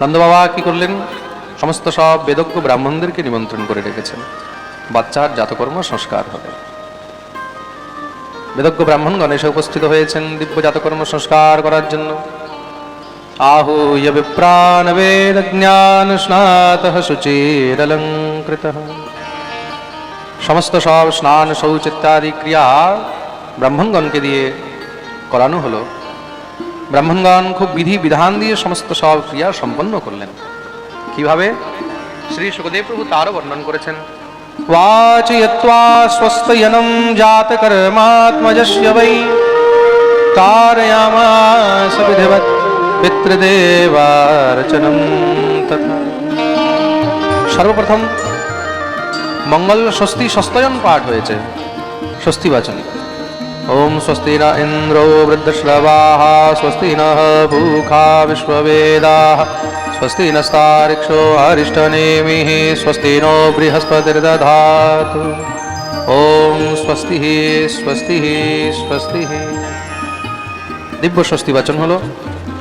নন্দ বাবা কি করলেন? সমস্ত সব বেদজ্ঞ ব্রাহ্মণদেরকে নিমন্ত্রণ করে রেখেছেন। বাচ্চার জাতকর্ম সংস্কার হবে। বেদজ্ঞ ব্রাহ্মণ এসে উপস্থিত হয়েছেন দিব্য জাতকর্ম সংস্কার করার জন্য। জ্ঞান স্নাত শুচিরলঙ্কৃত সমস্ত সব স্নান শৌচ ইত্যাদি ক্রিয়া ব্রাহ্মণগণকে দিয়ে করানো হলো। ব্রাহ্মণগণ খুব বিধি বিধান দিয়ে সমস্ত সব ক্রিয়া সম্পন্ন করলেন কিভাবে শ্রী সুখদেব প্রভু তারও বর্ণন করেছেন वाचयत्वा स्वस्तयनं जातकर्मात्मजस्य वै कारयामास विधिवत् পিতৃদেবার্চনম তথা সর্বপ্রথম মঙ্গল স্বস্তি সস্তয়ন পাঠ হয়েছে স্বস্তি বাচন ওম স্বস্তি ন ইন্দ্র বৃদ্ধশ্রবা স্বস্তি ন ভূখা বিশ্ববেদা স্বস্তি নস্তারিক্ষো অরিষ্টনেমি স্বস্তি নো বৃহস্পতির্দধাতু ওম স্বস্তি স্বস্তি স্বস্তি দিব্য স্বস্তি হলো,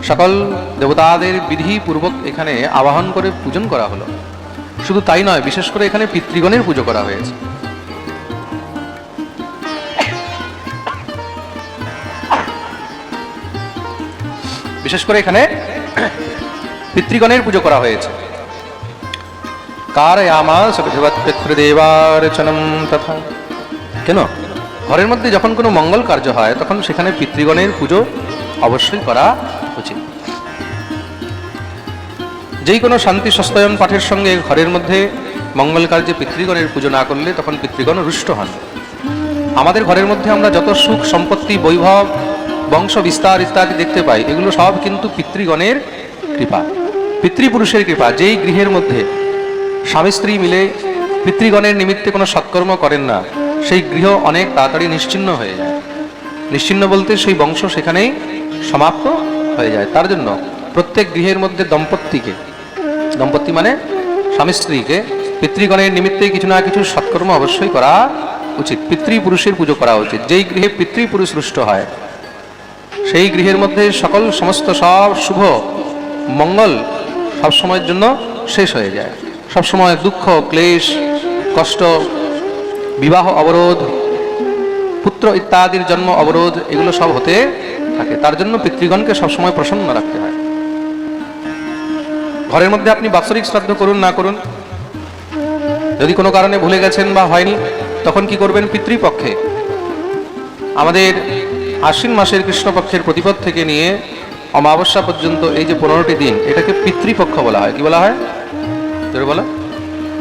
সকল দেবতাদের বিধিপূর্বক এখানে আবাহন করে পূজন করা হলো। শুধু তাই নয়, বিশেষ করে এখানে পিতৃগণের পুজো করা হয়েছে। বিশেষ করে এখানে পিতৃগণের পুজো করা হয়েছে। কারয়ামাস তথা। কেন? ঘরের মধ্যে যখন কোনো মঙ্গল কার্য হয়, তখন সেখানে পিতৃগণের পুজো অবশ্যই করা উচিত। যেই কোনো শান্তি সস্তয়ন পাঠের সঙ্গে ঘরের মধ্যে মঙ্গল কার্যে পিতৃগণের পুজো না করলে তখন পিতৃগণ রুষ্ট হন। আমাদের ঘরের মধ্যে আমরা যত সুখ সম্পত্তি বৈভব বংশ বিস্তার ইত্যাদি দেখতে পাই, এগুলো সব কিন্তু পিতৃগণের কৃপা, পিতৃপুরুষের কৃপা। যেই গৃহের মধ্যে স্বামী স্ত্রী মিলে পিতৃগণের নিমিত্তে কোনো সৎকর্ম করেন না, সেই গৃহ অনেক তাড়াতাড়ি নিশ্চিন্ন হয়ে যায়। নিশ্চিন্ন বলতে সেই বংশ সেখানেই সমাপ্ত হয়ে যায়। তার জন্য প্রত্যেক গৃহের মধ্যে দম্পতিকে, দম্পতি মানে স্বামী স্ত্রীকে পিতৃগণের নিমিত্তে কিছু না কিছু সৎকর্ম অবশ্যই করা উচিত। পিতৃপুরুষের পুজো করা উচিত। যেই গৃহে পিতৃপুরুষ রুষ্ট হয় সেই গৃহের মধ্যে সকল সমস্ত সব শুভ, মঙ্গল সব সময়ের জন্য শেষ হয়ে যায়। সব সময় দুঃখ, ক্লেশ, কষ্ট, বিবাহ অবরোধ, পুত্র ইত্যাদির জন্ম অবরোধ, এগুলো সব হতে থাকে। তার জন্য পিতৃগণকে সবসময় প্রসন্ন রাখতে হয়। ঘরের মধ্যে আপনি বাৎসরিক শ্রাদ্ধ করুন, না করুন, যদি কোনো কারণে ভুলে গেছেন বা হয়নি, তখন কি করবেন পিতৃপক্ষে? আমাদের আশ্বিন মাসের কৃষ্ণপক্ষের প্রতিপদ থেকে নিয়ে অমাবস্যা পর্যন্ত এই যে পনেরোটি দিন, এটাকে পিতৃপক্ষ বলা হয়। কি বলা হয়? বলো।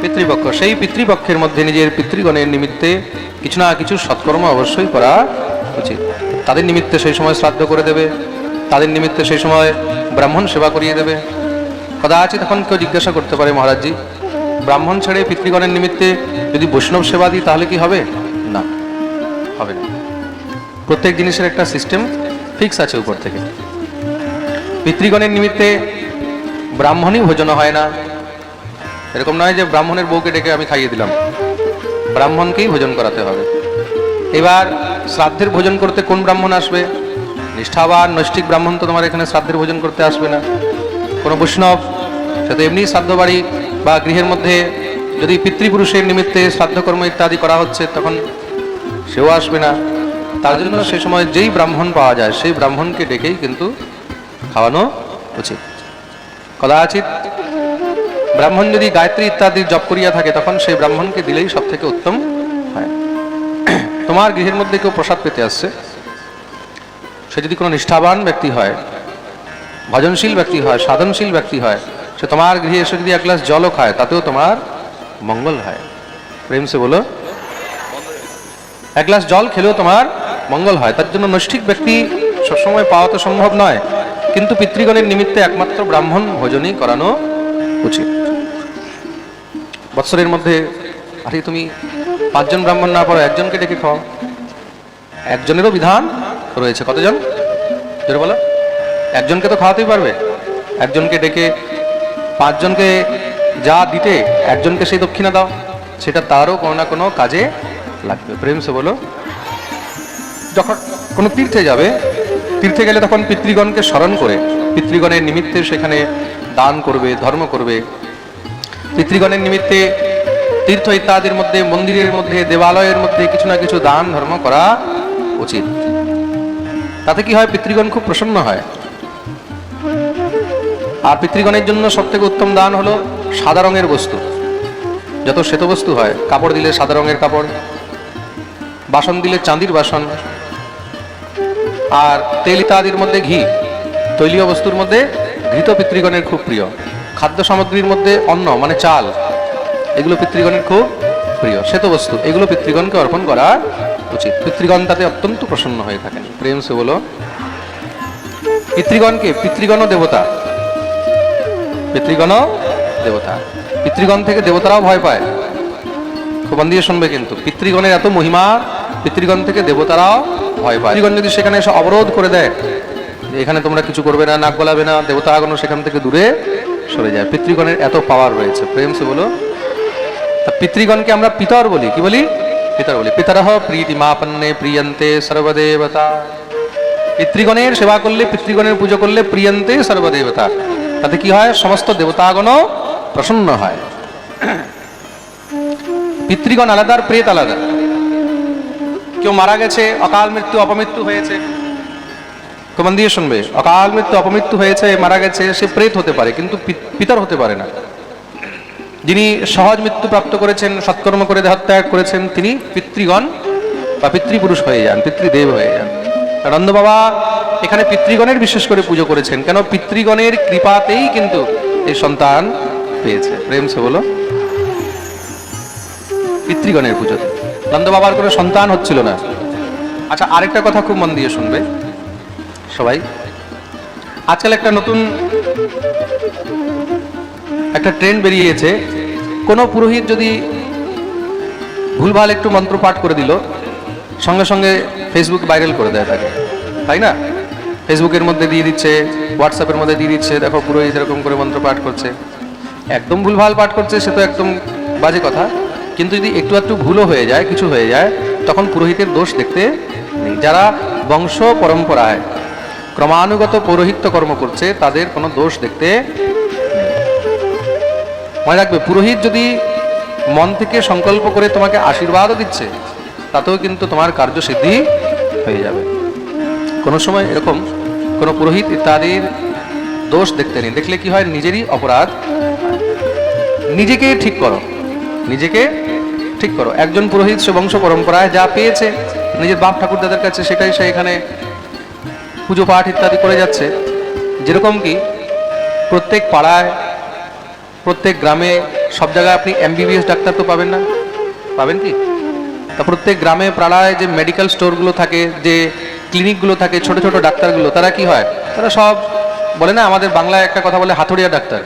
পিতৃপক্ষ। সেই পিতৃপক্ষের মধ্যে নিজের পিতৃগণের নিমিত্তে কিছু না কিছু সৎকর্ম অবশ্যই করা উচিত। তাদের নিমিত্তে সেই সময় শ্রাদ্ধ করে দেবে। তাদের নিমিত্তে সেই সময় ব্রাহ্মণ সেবা করিয়ে দেবে। কদাচিৎ তখন কেউ জিজ্ঞাসা করতে পারে, মহারাজজি, ব্রাহ্মণ ছেড়ে পিতৃগণের নিমিত্তে যদি বৈষ্ণব সেবা দিই তাহলে কি হবে? না হবে না। প্রত্যেক জিনিসের একটা সিস্টেম ফিক্স আছে উপর থেকে। পিতৃগণের নিমিত্তে ব্রাহ্মণই ভোজন হয় না। এরকম নয় যে ব্রাহ্মণের বউকে ডেকে আমি খাইয়ে দিলাম। ব্রাহ্মণকেই ভোজন করাতে হবে। এবার শ্রাদ্ধের ভোজন করতে কোন ব্রাহ্মণ আসবে? নিষ্ঠাবান, নৈষ্ঠিক ব্রাহ্মণ তো তোমার এখানে শ্রাদ্ধের ভোজন করতে আসবে না। কোনো বৈষ্ণব, সে তো এমনি শ্রাদ্ধ বাড়ি বা গৃহের মধ্যে যদি পিতৃপুরুষের নিমিত্তে শ্রাদ্ধকর্ম ইত্যাদি করা হচ্ছে, তখন সেও আসবে না। তার জন্য সে সময় যেই ব্রাহ্মণ পাওয়া যায়, সেই ব্রাহ্মণকে ডেকেই কিন্তু খাওয়ানো উচিত। কদাচিৎ ব্রাহ্মণ যদি গায়ত্রী ইত্যাদি জপ করিয়া থাকে, তখন সেই ব্রাহ্মণকে দিলেই সব থেকে উত্তম হয়। তোমার গৃহের মধ্যে কেউ প্রসাদ পেতে আসছে? সে যদি কোনো নিষ্ঠাবান ব্যক্তি হয়, ভজনশীল ব্যক্তি হয়, সাধনশীল ব্যক্তি হয়, সে তোমার গৃহে এসে যদি এক গ্লাস জলও খায়, তাতেও তোমার মঙ্গল হয়। প্রেম সে বলো, এক গ্লাস জল খেলেও তোমার মঙ্গল হয়, তার জন্য নৈষ্ঠিক ব্যক্তি সবসময় পাওয়া তো সম্ভব নয়, কিন্তু পিতৃগণের নিমিত্তে একমাত্র ব্রাহ্মণ ভোজনই করানো উচিত। বৎসরের মধ্যে, আরে তুমি পাঁচজন ব্রাহ্মণ না পড়ো একজনকে ডেকে খাও। একজনেরও বিধান রয়েছে। কতজন? বলো। একজনকে তো খাওয়াতেই পারবে। একজনকে ডেকে, পাঁচজনকে যা দিতে একজনকে সেই দক্ষিণা দাও, সেটা তারও কোনো না কোনো কাজে লাগবে। প্রেম সে বলো। যখন কোনো তীর্থে যাবে, তীর্থে গেলে তখন পিতৃগণকে স্মরণ করে, পিতৃগণের নিমিত্তে সেখানে দান করবে, ধর্ম করবে। পিতৃগণের নিমিত্তে তীর্থ ইত্যাদির মধ্যে, মন্দিরের মধ্যে, দেবালয়ের মধ্যে কিছু না কিছু দান, ধর্ম করা উচিত। তাতে কি হয়? পিতৃগণ খুব প্রসন্ন হয়। আর পিতৃগণের জন্য সব থেকে উত্তম দান হলো সাদা রঙের বস্তু। যত শ্বেত বস্তু হয়, কাপড় দিলে সাদা রঙের কাপড়, বাসন দিলে চাঁদির বাসন আর তেল ইত্যাদির মধ্যে ঘি। তৈলীয় বস্তুর মধ্যে ঘৃত পিতৃগণের খুব প্রিয়। খাদ্য সামগ্রীর মধ্যে অন্ন মানে চাল, এগুলো পিতৃগণের খুব প্রিয়। শ্বেত বস্তু, এগুলো পিতৃগণকে অর্পণ করা উচিত। পিতৃগণ তাতে অত্যন্ত প্রসন্ন হয়ে থাকেন। প্রেম সে বলো, পিতৃগণকে পিতৃগণ দেবতা পিতৃগণ দেবতা। পিতৃগণ থেকে দেবতারাও ভয় পায়। খুব দিয়ে শুনবে কিন্তু, পিতৃগণের এত মহিমা পিতৃগণ থেকে দেবতারাও ভয় পায়। পিতৃগণ যদি সেখানে এসে অবরোধ করে দেয় এখানে তোমরা কিছু করবে না, নাক গলাবে না, দেবতাগণ সেখান থেকে দূরে সরে যায়। পিতৃগণের এত পাওয়ার রয়েছে। প্রেম সে বলো, তা পিতৃগণকে আমরা পিতর বলি। কি বলি? পিতর বলি। পিতরহ প্রীতি মাপন্নে প্রিয়ন্তে সর্বদেবতা। পিতৃগণের সেবা করলে, পিতৃগণের পুজো করলে প্রিয়ন্তে সর্বদেবতা। তাতে কি হয়? সমস্ত দেবতাগণও প্রসন্ন হয়। পিতৃগণ আলাদা আর প্রেত আলাদা। কেউ মারা গেছে অকাল মৃত্যু অপমৃত্যু হয়েছে কমান দিয়ে শুনবে অকাল মৃত্যু অপমৃত্যু হয়েছে মারা গেছে সে প্রেত হতে পারে কিন্তু পিতর হতে পারে না যিনি সহজ মৃত্যু প্রাপ্ত করেছেন সৎকর্ম করে দেহত্যাগ করেছেন তিনি পিতৃগণ বা পিতৃপুরুষ হয়ে যান, পিতৃদেব হয়ে যান। নন্দ বাবা এখানে পিতৃগণের বিশেষ করে পুজো করেছেন, কেন পিতৃগণের কৃপাতেই কিন্তু এই সন্তান পেয়েছে। প্রেম সে বলো। পিতৃগণের পুজোতে। নন্দ বাবার কোনো সন্তান হচ্ছিল না। আচ্ছা আরেকটা কথা খুব মন দিয়ে শুনবে সবাই। আজকাল একটা নতুন একটা ট্রেন্ড বেরিয়েছে। কোনো পুরোহিত যদি ভুলভাল একটু মন্ত্র পাঠ করে দিল, সঙ্গে সঙ্গে ফেসবুক ভাইরাল করে দেয় তাকে। তাই না? ফেসবুকের মধ্যে দিয়ে দিচ্ছে হোয়াটসঅ্যাপের মধ্যে দিয়ে দিচ্ছে, দেখো পুরোহিত এরকম করে মন্ত্র পাঠ করছে। একদম ভুলভাল পাঠ করছে, সে তো একদম বাজে কথা। কিন্তু যদি একটু একটু ভুলও হয়ে যায়, কিছু হয়ে যায়, তখন পুরোহিতের দোষ দেখতে নেই। যারা বংশ পরম্পরায় ক্রমানুগত পৌরোহিত্য কর্ম করছে, তাদের কোনো দোষ দেখতে মনে রাখবে, পুরোহিত যদি মন থেকে সংকল্প করে তোমাকে আশীর্বাদও দিচ্ছে, তাতেও কিন্তু তোমার কার্যসিদ্ধি হয়ে যাবে। কোনো সময় এরকম কোনো পুরোহিত ইত্যাদির দোষ দেখতে নেই। দেখলে কি হয়? নিজেরই অপরাধ। নিজেকে ঠিক করো। নিজেকে ঠিক করো। একজন পুরোহিত সে বংশ পরম্পরায় যা পেয়েছে, নিজের বাপ ঠাকুরদাদের কাছে সেটাই সে এখানে পুজো পাঠ ইত্যাদি করে যাচ্ছে। যেরকম কি প্রত্যেক পাড়ায়, প্রত্যেক গ্রামে সব জায়গায় আপনি এমবিবিএস ডাক্তার তো পাবেন না। পাবেন কি? তা প্রত্যেক গ্রামে, পাড়ায় যে মেডিকেল স্টোরগুলো থাকে, যে ক্লিনিকগুলো থাকে, ছোট ছোট ডাক্তারগুলো, তারা কি হয়? তারা সব বলে না, আমাদের বাংলায় একটা কথা বলে হাতুড়িয়া ডাক্তার।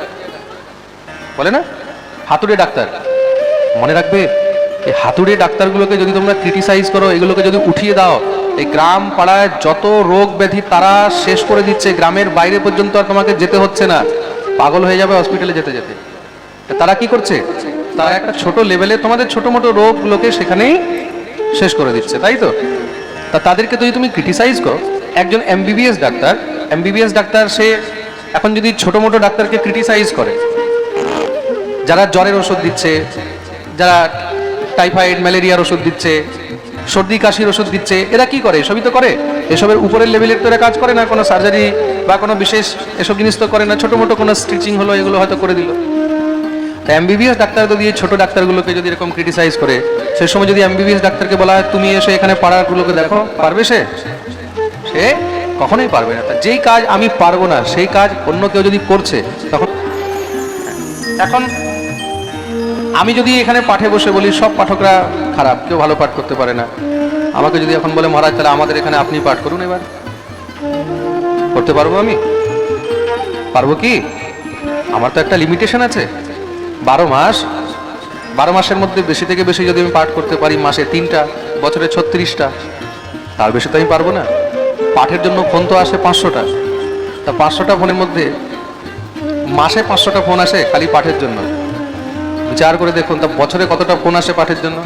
বলে না? হাতুড়িয়া ডাক্তার। মনে রাখবে, এই হাতুড়ে ডাক্তারগুলোকে যদি তোমরা ক্রিটিসাইজ করো, এগুলোকে যদি উঠিয়ে দাও, এই গ্রাম পাড়ায় যত রোগ ব্যাধি তারা শেষ করে দিচ্ছে, গ্রামের বাইরে পর্যন্ত আর তোমাকে যেতে হচ্ছে না। পাগল হয়ে যাবে হসপিটালে যেতে যেতে। তারা কি করছে? তারা একটা ছোট লেভেলে তোমাদের ছোট মোটো রোগগুলোকে সেখানেই শেষ করে দিচ্ছে, তাই তো? তা তাদেরকে যদি তুমি ক্রিটিসাইজ করো, একজন এমবিবিএস ডাক্তার এমবিবিএস ডাক্তার সে এখন যদি ছোট মোটো ডাক্তারকে ক্রিটিসাইজ করে, যারা জ্বরের ওষুধ দিচ্ছে যারা টাইফয়েড, ম্যালেরিয়ার ওষুধ দিচ্ছে, সর্দি, কাশির ওষুধ দিচ্ছে, এরা কি করে? এসবই তো করে। এসবের উপরের লেভেলের তো এরা কাজ করে না, কোনো সার্জারি বা কোনো বিশেষ এসব জিনিস তো করে না। ছোটো মোটো কোনো স্টিচিং হলো, এগুলো হয়তো করে দিল। তা এমবিবিএস ডাক্তার যদি ছোট ডাক্তারগুলোকে যদি এরকম ক্রিটিসাইজ করে, সেই সময় যদি এমবিবিএস ডাক্তারকে বলা হয়, তুমি এসে এখানে পাড়াগুলোকে দেখো, পারবে সে? সে কখনোই পারবে না। যেই কাজ আমি পারব না, সেই কাজ অন্য কেউ যদি করছে, তখন এখন আমি যদি এখানে পাঠে বসে বলি, সব পাঠকরা খারাপ, কেউ ভালো পাঠ করতে পারে না। আমাকে যদি এখন বলে, মহারাজ, তাহলে আমাদের এখানে আপনি পাঠ করুন এবার। করতে পারব আমি? পারব কি? আমার তো একটা লিমিটেশন আছে। বারো মাস, বারো মাসের মধ্যে বেশি থেকে বেশি যদি আমি পাঠ করতে পারি, মাসে তিনটা, বছরে ছত্রিশটা, তার বেশি তো আমি পারব না। পাঠের জন্য ফোন তো আসে পাঁচশোটা। তা পাঁচশোটা ফোনের মধ্যে মাসে পাঁচশোটা ফোন আসে খালি পাঠের জন্য। বিচার করে দেখুন, তা বছরে কতটা ফোন আসে পাঠের জন্য?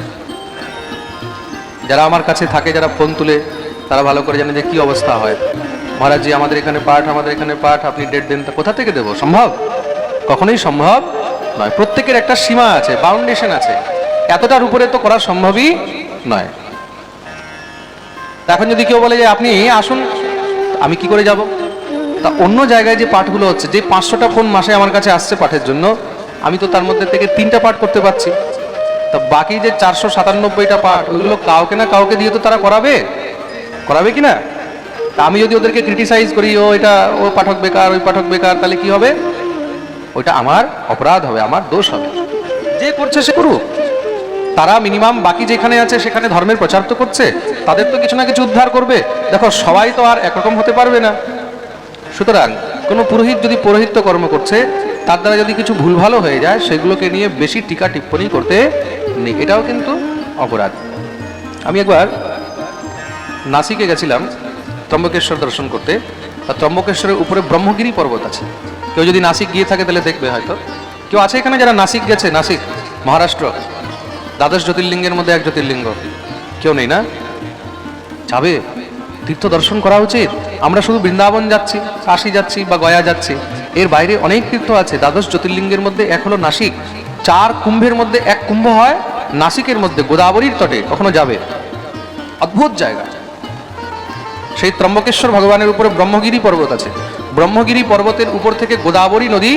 যারা আমার কাছে থাকে, যারা ফোন তুলে, তারা ভালো করে জানে যে কি অবস্থা হয়। মহারাজজি, আমাদের এখানে পাঠ, আমাদের এখানে পাঠ, আপনি ডেট দেন, তা কোথা থেকে দেবো? সম্ভব? কখনোই সম্ভব নয়। প্রত্যেকের একটা সীমা আছে বাউন্ডেশন আছে। এতটার উপরে তো করা সম্ভবই নয়। এখন যদি কেউ বলে যে, আপনি আসুন, আমি কি করে যাব? তা অন্য জায়গায় যে পাঠগুলো হচ্ছে, যে পাঁচশোটা ফোন মাসে আমার কাছে আসছে পাঠের জন্য আমি তো তার মধ্যে থেকে তিনটা পাঠ করতে পারছি। তা বাকি যে চারশো সাতানব্বইটা পাঠ ওইগুলো কাউকে না কাউকে দিয়ে তো তারা করাবে? করাবে কি না? তা আমি যদি ওদেরকে ক্রিটিসাইজ করি, ও এটা, ও পাঠক বেকার, ওই পাঠক বেকার, তাহলে কি হবে? ওইটা আমার অপরাধ হবে, আমার দোষ হবে। যে করছে সে করুক। তারা মিনিমাম বাকি যেখানে আছে, সেখানে ধর্মের প্রচার তো করছে। তাদের তো কিছু না কিছু উদ্ধার করবে। দেখো, সবাই তো আর একরকম হতে পারবে না। সুতরাং কোনো পুরোহিত যদি পৌরোহিত্য কর্ম করছে তার দ্বারা যদি কিছু ভুলভালও হয়ে যায়, সেগুলোকে নিয়ে বেশি টিকা টিপ্পণী করতে নেই। এটাও কিন্তু অপরাধ। আমি একবার নাসিকে গেছিলাম, ত্রম্বকেশ্বর দর্শন করতে। আর ত্রম্বকেশ্বরের উপরে ব্রহ্মগিরি পর্বত আছে। কেউ যদি নাসিক গিয়ে থাকে, তাহলে দেখবে হয়তো। কেউ আছে এখানে যারা নাসিক গেছে? নাসিক, মহারাষ্ট্র, দ্বাদশ জ্যোতির্লিঙ্গের মধ্যে এক জ্যোতির্লিঙ্গ। কেউ নেই না? যাবে? তীর্থ দর্শন করা উচিত? আমরা শুধু বৃন্দাবন যাচ্ছি, কাশি যাচ্ছি বা গয়া যাচ্ছি। এর বাইরে অনেক তীর্থ আছে। দ্বাদশ জ্যোতির্লিঙ্গের মধ্যে এক হলো নাসিক। চার কুম্ভের মধ্যে এক কুম্ভ হয়, নাসিকের মধ্যে গোদাবরীর তটে, কখনো যাবে? অদ্ভুত জায়গা। সেই ত্রম্বকেশ্বর ভগবানের উপরে ব্রহ্মগিরি পর্বত আছে। ব্রহ্মগিরি পর্বতের উপর থেকে গোদাবরী নদী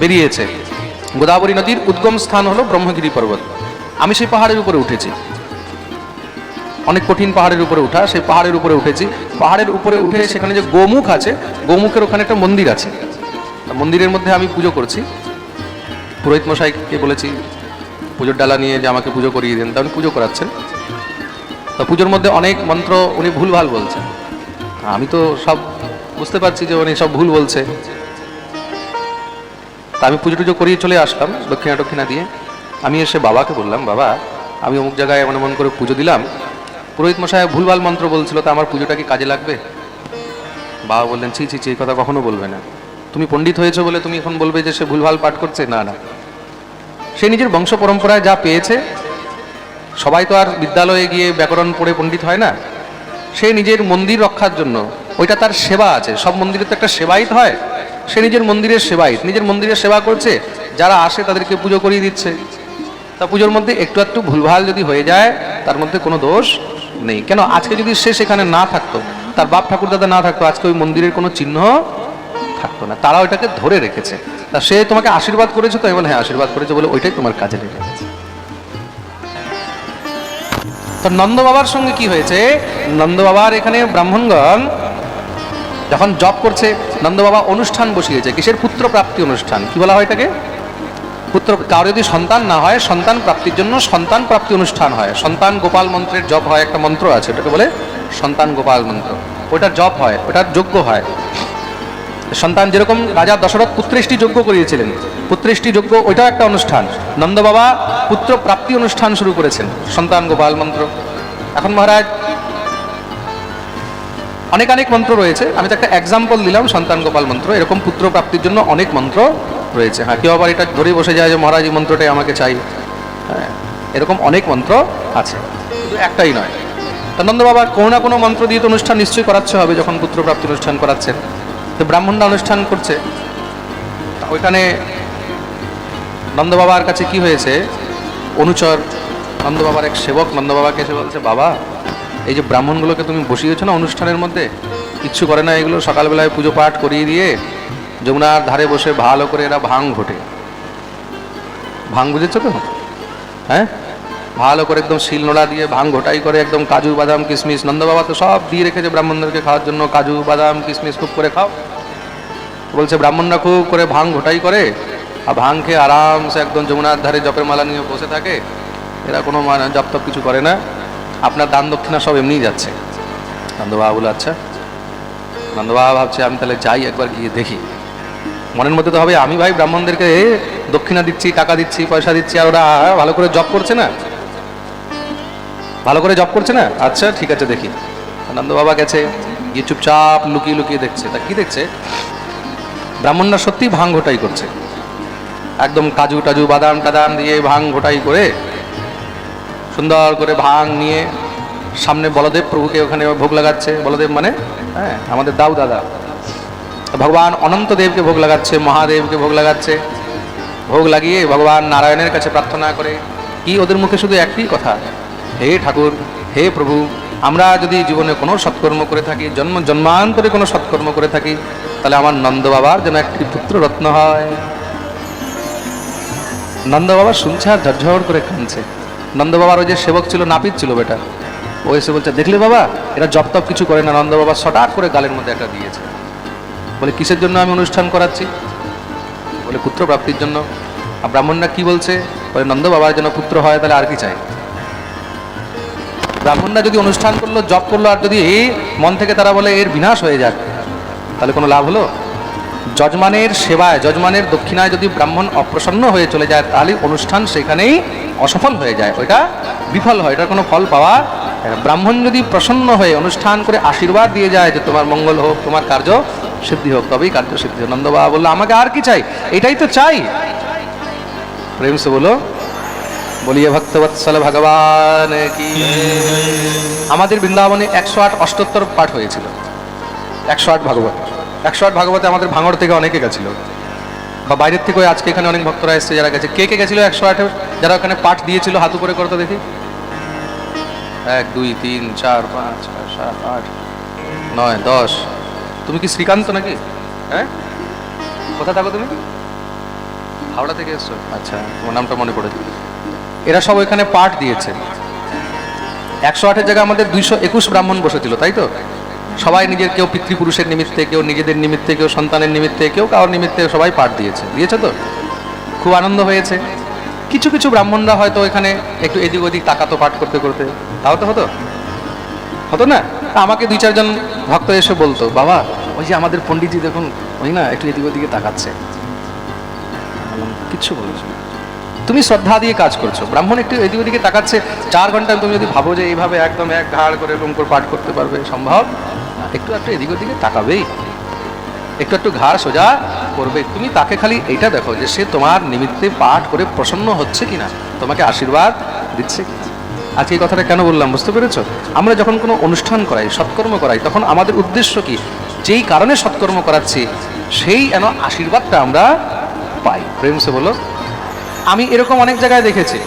বেরিয়েছে। গোদাবরী নদীর উদ্গম স্থান হলো ব্রহ্মগিরি পর্বত। আমি সেই পাহাড়ের উপরে উঠেছি। অনেক কঠিন পাহাড়ের উপরে উঠা, সেই পাহাড়ের উপরে উঠেছি। পাহাড়ের উপরে উঠে সেখানে যে গোমুখ আছে, গোমুখের ওখানে একটা মন্দির আছে। মন্দিরের মধ্যে আমি পুজো করছি। পুরোহিত মশাইকে বলেছি, পুজোর ডালা নিয়ে যে আমাকে পুজো করিয়ে দেন। তা উনি পুজো করাচ্ছেন। তা পুজোর মধ্যে অনেক মন্ত্র উনি ভুলভাল বলছেন। আমি তো সব বুঝতে পারছি যে উনি সব ভুল বলছে। তা আমি পুজো টুজো করিয়ে চলে আসলাম দক্ষিণা টক্ষিণা দিয়ে। আমি এসে বাবাকে বললাম, বাবা, আমি অমুক জায়গায় এমন এমন করে পুজো দিলাম পুরোহিত মশাই ভুলভাল মন্ত্র বলছিল, তা আমার পুজোটা কি কাজে লাগবে? বাবা বললেন, ছি ছি ছি, এই কথা কখনো বলবে না। তুমি পণ্ডিত হয়েছো বলে তুমি এখন বলবে যে সে ভুলভাল পাঠ করছে? না না। সে নিজের বংশ পরম্পরায় যা পেয়েছে, সবাই তো আর বিদ্যালয়ে গিয়ে ব্যাকরণ পড়ে পণ্ডিত হয় না। সে নিজের মন্দির রক্ষার জন্য, ওইটা তার সেবা আছে। সব মন্দিরে তো একটা সেবাইত হয়। সে নিজের মন্দিরের সেবাইত নিজের মন্দিরের সেবা করছে। যারা আসে তাদেরকে পুজো করিয়ে দিচ্ছে। তা পুজোর মধ্যে একটু একটু ভুলভাল যদি হয়ে যায়, তার মধ্যে কোনো দোষ নেই। কেন? আজকে যদি সে সেখানে না থাকতো, তার বাপ ঠাকুর দাদা না থাকতো, আজকে ওই মন্দিরের কোনো চিহ্ন থাকতো না। তারা ওইটাকে ধরে রেখেছে। তা সে তোমাকে আশীর্বাদ করেছে তো? এমন হ্যাঁ আশীর্বাদ করেছে বলে ওইটাই তোমার কাজে লেগে গেছে। তো নন্দ বাবার সঙ্গে কি হয়েছে? নন্দ বাবার এখানে ব্রাহ্মণগণ যখন জব করছে, নন্দ বাবা অনুষ্ঠান বসিয়েছে। কিসের পুত্র প্রাপ্তি অনুষ্ঠান? কি বলা হয় এটাকে? পুত্র, কারও যদি সন্তান না হয়, সন্তান প্রাপ্তির জন্য সন্তান প্রাপ্তি অনুষ্ঠান হয়। সন্তান গোপাল মন্ত্রের জপ হয়, একটা মন্ত্র আছে, ওটাকে বলে সন্তান গোপাল মন্ত্র। ওটার জপ হয় ওটার যোগ্য হয়। সন্তান যেরকম রাজা দশরথ পুত্রেষ্টি যজ্ঞ করিয়েছিলেন, পুত্রেষ্টি যজ্ঞ ওইটাও একটা অনুষ্ঠান। নন্দ বাবা পুত্র প্রাপ্তি অনুষ্ঠান শুরু করেছেন, সন্তান গোপাল মন্ত্র। এখন মহারাজ, অনেক অনেক মন্ত্র রয়েছে। আমি তো একটা এক্সাম্পল দিলাম, সন্তান গোপাল মন্ত্র। এরকম পুত্র প্রাপ্তির জন্য অনেক মন্ত্র রয়েছে। হ্যাঁ কেউ আবার এটা ধরেই বসে যায় যে, মহারাজ মন্ত্রটাই আমাকে চাই। হ্যাঁ এরকম অনেক মন্ত্র আছে। একটাই নয়। নন্দ বাবা কোনো না কোনো মন্ত্র দিয়ে তো অনুষ্ঠান নিশ্চয়ই করাচ্ছে হবে, যখন পুত্র প্রাপ্তি অনুষ্ঠান করাচ্ছেন। তো ব্রাহ্মণরা অনুষ্ঠান করছে? তা ওইখানে নন্দ বাবার কাছে কি হয়েছে? অনুচর নন্দ বাবার এক সেবক নন্দ বাবাকে এসে বলছে, বাবা, এই যে ব্রাহ্মণগুলোকে তুমি বসিয়েছো না অনুষ্ঠানের মধ্যে? কিচ্ছু করে না এগুলো সকালবেলায় পুজো পাঠ করিয়ে দিয়ে যমুনার ধারে বসে ভালো করে এরা ভাং ঘটে। ভাং বুঝেছ তো? হ্যাঁ? ভালো করে একদম শিল নোড়া দিয়ে ভাং ঘোটাই করে একদম কাজু, বাদাম, কিশমিশ, নন্দবাবা তো সব দিয়ে রেখেছে ব্রাহ্মণদেরকে খাওয়ার জন্য। কাজু, বাদাম, কিশমিশ খুব করে খাও। বলছে, ব্রাহ্মণরা খুব করে ভাং ঘোটাই করে, আর ভাং খেয়ে আরামসে একদম যমুনার ধারে জপের মালা নিয়ে বসে থাকে। এরা কোনো মানে জপ টপ কিছু করে না। আপনার দান দক্ষিণা সব এমনিই যাচ্ছে। নন্দবাবা বলে আচ্ছা। নন্দবাবা ভাবছে, আমি তাহলে যাই একবার গিয়ে দেখি। মনের মধ্যে তো হবে, আমি ভাই ব্রাহ্মণদেরকে দক্ষিণা দিচ্ছি, টাকা দিচ্ছি, পয়সা দিচ্ছি, আর ওরা ভালো করে জব করছে না? ভালো করে জব করছে না? আচ্ছা ঠিক আছে, দেখি। নন্দ বাবা গেছে, গিয়ে চুপচাপ লুকিয়ে লুকিয়ে দেখছে। তা কি দেখছে? ব্রাহ্মণরা সত্যি ভাং ঘোটাই করছে। একদম কাজু টাজু বাদাম টাদাম দিয়ে ভাং ঘোটাই করে, সুন্দর করে ভাং নিয়ে সামনে বলদেব প্রভুকে ওখানে ভোগ লাগাচ্ছে। বলদেব মানে? হ্যাঁ আমাদের দাউ দাদা ভগবান অনন্ত দেবকে ভোগ লাগাচ্ছে, মহাদেবকে ভোগ লাগাচ্ছে। ভোগ লাগিয়ে ভগবান নারায়ণের কাছে প্রার্থনা করে। কি ওদের মুখে শুধু একই কথা? হে ঠাকুর, হে প্রভু, আমরা যদি জীবনে কোনো সৎকর্ম করে থাকি, জন্ম জন্মান্তরে কোনো সৎকর্ম করে থাকি, তাহলে আমার নন্দ বাবার যেন একটি পুত্র রত্ন হয়। নন্দ বাবা শুনছে আর ঝরঝর করে কাঁদছে। নন্দ বাবার ওই যে সেবক ছিল, নাপিত ছিল বেটা। ও এসে বলছে, দেখলে বাবা, এরা জপ তপ কিছু করে না। নন্দ বাবা সটাক করে গালের মধ্যে একটা দিয়েছে। বলে, কিসের জন্য আমি অনুষ্ঠান করাচ্ছি? বলে, পুত্র প্রাপ্তির জন্য। আর ব্রাহ্মণরা কি বলছে? বলে, নন্দ বাবার যেন পুত্র হয়, তাহলে আর কি চাই? ব্রাহ্মণরা যদি অনুষ্ঠান করল, জপ করল, আর যদি এই মন থেকে তারা বলে, এর বিনাশ হয়ে যাক, তাহলে কোনো লাভ হলো? যজমানের সেবায়, যজমানের দক্ষিণায় যদি ব্রাহ্মণ অপ্রসন্ন হয়ে চলে যায়, তাহলে অনুষ্ঠান সেখানেই অসফল হয়ে যায়। ওইটা বিফল হয় এটার কোনো ফল পাওয়া ব্রাহ্মণ যদি প্রসন্ন হয়ে অনুষ্ঠান করে আশীর্বাদ দিয়ে যায় যে, তোমার মঙ্গল হোক, তোমার কার্য সিদ্ধি হোক, তবেই কার্য সিদ্ধি নন্দ বাবা বলল, আমাকে আর কি চাই? এটাই তো চাই। প্রেম সে বলো বলিয়ে ভক্তবৎসল ভগবান কি আমাদের বৃন্দাবনে একশো আট অষ্টোত্তর পাঠ হয়েছিল। একশো আট ভাগবত। একশো আট ভাগবতে আমাদের ভাঙড় থেকে অনেকে গেছিল। বা বাইরের থেকে আজকে এখানে অনেক ভক্তরা এসেছে যারা গেছে। কে কে গেছিল একশো আটে? যারা ওখানে পাঠ দিয়েছিল হাত উপরে করতো দেখি। এক, দুই, তিন, চার, পাঁচ, ছয়, সাত, আট, নয়, দশ তুমি কি শ্রীকান্ত নাকি? হ্যাঁ? কোথায় থাকো তুমি? হাওড়া থেকে এসছো। আচ্ছা তোমার নামটা মনে পড়ে। এরা সব এখানে পাঠ দিয়েছে। একশো আটের জায়গায় আমাদের দুইশো একুশ ব্রাহ্মণ বসেছিল, তাই তো? সবাই নিজের, কেউ পিতৃপুরুষের নিমিত্তে, কেউ নিজেদের নিমিত্তে, কেউ সন্তানের নিমিত্তে, কেউ কারোর নিমিত্তে সবাই পাঠ দিয়েছে। দিয়েছে তো? খুব আনন্দ হয়েছে। কিছু কিছু ব্রাহ্মণরা হয়তো এখানে একটু এদিক ওদিক তাকাতো পাঠ করতে করতে। তাও তো হতো? হতো না? আমাকে দুই, চারজন ভক্ত এসে বলতো, বাবা, ওই যে আমাদের পণ্ডিতজি দেখুন ওই না একটু এদিক ওদিকে তাকাচ্ছে। কিচ্ছু বলেছ। তুমি শ্রদ্ধা দিয়ে কাজ করছ। ব্রাহ্মণ একটু এদিক ওদিকে তাকাচ্ছে, চার ঘণ্টা তুমি যদি ভাবো যে এইভাবে একদম এক ঘাড় করে এরকম করে পাঠ করতে পারবে, সম্ভব? একটু একটু এদিক ওদিকে তাকাবেই। একটু একটু ঘাড় সোজা করবে। তুমি তাকে খালি এটা দেখো যে সে তোমার নিমিত্তে পাঠ করে প্রসন্ন হচ্ছে কিনা। তোমাকে আশীর্বাদ দিচ্ছে কিনা? আজকে এই কথাটা কেন বললাম? বুঝতে পেরেছ? আমরা যখন কোনো অনুষ্ঠান করাই, সৎকর্ম করাই, তখন আমাদের উদ্দেশ্য কি? যেই কারণে সৎকর্ম করাচ্ছি, সেই যেন আশীর্বাদটা আমরা পাই। প্রেম সে বলো আমি এরকম অনেক জায়গায় দেখেছি।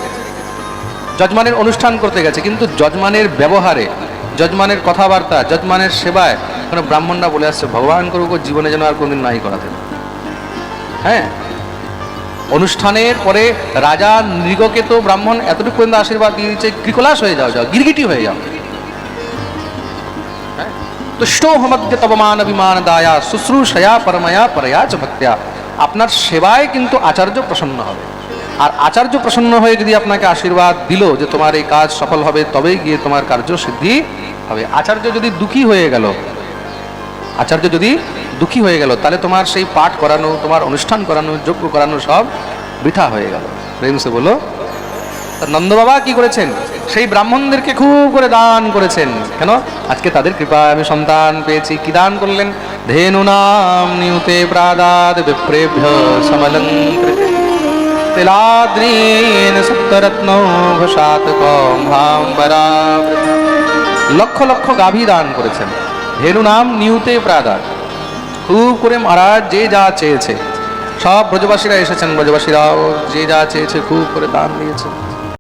যজমানের অনুষ্ঠান করতে গেছে, কিন্তু যজমানের ব্যবহারে, যজমানের কথাবার্তা, যজমানের সেবায় কোনো ব্রাহ্মণরা বলে আসছে, ভগবান করুক, জীবনে যেন আর কোনদিন নাই করাতেন হ্যাঁ? অনুষ্ঠানের পরে রাজা নৃগকে তো ব্রাহ্মণ এতটুকু পর্যন্ত আশীর্বাদ দিয়ে দিচ্ছে ক্রিকলাস হয়ে যাও যাও, গিরগিটি হয়ে যাও। হ্যাঁ? তুষ্টোহমদ্য তবমান অভিমান দায়া, শুশ্রূষয়া পরময়া পরয়া চ আপনার সেবায় কিন্তু আচার্য প্রসন্ন হবে। আর আচার্য প্রসন্ন হয়ে যদি আপনাকে আশীর্বাদ দিল যে তোমার এই কাজ সফল হবে, তবেই গিয়ে তোমার কার্য সিদ্ধি হবে। আচার্য যদি দুঃখী হয়ে গেল, আচার্য যদি দুঃখী হয়ে গেল। তাহলে তোমার সেই পাঠ করানো, তোমার অনুষ্ঠান করানো, যজ্ঞ করানো সব বৃথা হয়ে গেল। প্রেম সে বলো নন্দ বাবা কি করেছেন? সেই ব্রাহ্মণদেরকে খুব করে দান করেছেন। কেন? আজকে তাদের কৃপায় আমি সন্তান পেয়েছি। কি দান করলেন? ধেনু নাম নিউতে প্রাদাদ বিপ্রেভ্য সমলঙ্কৃতে। তিলাদ্রীন সপ্তরত্ন ঘোষাত লক্ষ লক্ষ গাভী দান করেছেন। ধেনু নাম নিউতে প্রাদাদ। খুব করে মহারাজ যে যা চেয়েছে। সব ব্রজবাসীরা এসেছেন, ব্রজবাসীরাও যে যা চেয়েছে, খুব করে দান দিয়েছে